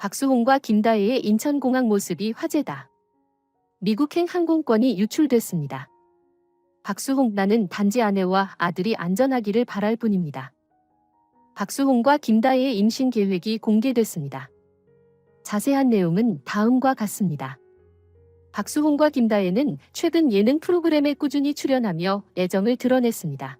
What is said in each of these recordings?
박수홍과 김다혜의 인천공항 모습이 화제다. 미국행 항공권이 유출됐습니다. 박수홍 나는 단지 아내와 아들이 안전하기를 바랄 뿐입니다. 박수홍과 김다혜의 임신 계획이 공개됐습니다. 자세한 내용은 다음과 같습니다. 박수홍과 김다혜는 최근 예능 프로그램에 꾸준히 출연하며 애정을 드러냈습니다.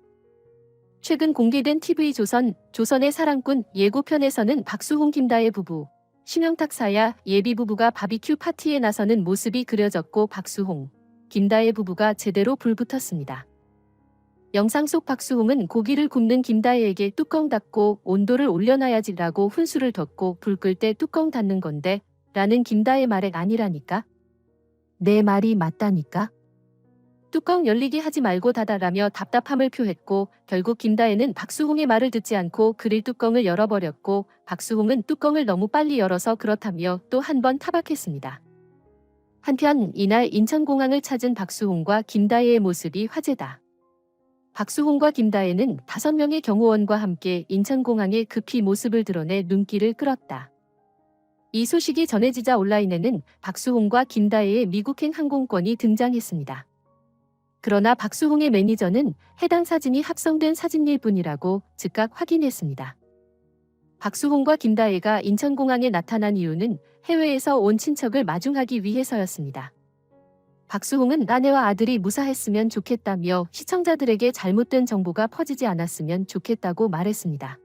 최근 공개된 TV조선 조선의 사랑꾼 예고편에서는 박수홍 김다혜 부부, 심영탁 사야 예비 부부가 바비큐 파티에 나서는 모습이 그려졌고 박수홍, 김다혜 부부가 제대로 불붙었습니다. 영상 속 박수홍은 고기를 굽는 김다혜에게 뚜껑 닫고 온도를 올려놔야지라고 훈수를 뒀고 불 끌 때 뚜껑 닫는 건데 라는 김다혜 말에 아니라니까? 내 말이 맞다니까? 뚜껑 열리게 하지 말고 닫아라며 답답함을 표했고 결국 김다혜는 박수홍의 말을 듣지 않고 그릴 뚜껑을 열어버렸고 박수홍은 뚜껑을 너무 빨리 열어서 그렇다며 또 한 번 타박했습니다. 한편 이날 인천공항을 찾은 박수홍과 김다혜의 모습이 화제다. 박수홍과 김다혜는 다섯 명의 경호원과 함께 인천공항에 급히 모습을 드러내 눈길을 끌었다. 이 소식이 전해지자 온라인에는 박수홍과 김다혜의 미국행 항공권이 등장했습니다. 그러나 박수홍의 매니저는 해당 사진이 합성된 사진일 뿐이라고 즉각 확인했습니다. 박수홍과 김다혜가 인천공항에 나타난 이유는 해외에서 온 친척을 마중하기 위해서였습니다. 박수홍은 아내와 아들이 무사했으면 좋겠다며 시청자들에게 잘못된 정보가 퍼지지 않았으면 좋겠다고 말했습니다.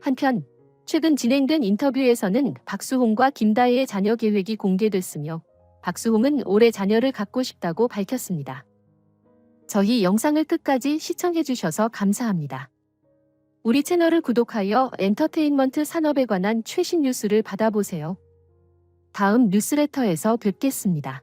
한편 최근 진행된 인터뷰에서는 박수홍과 김다혜의 자녀 계획이 공개됐으며 박수홍은 올해 자녀를 갖고 싶다고 밝혔습니다. 저희 영상을 끝까지 시청해주셔서 감사합니다. 우리 채널을 구독하여 엔터테인먼트 산업에 관한 최신 뉴스를 받아보세요. 다음 뉴스레터에서 뵙겠습니다.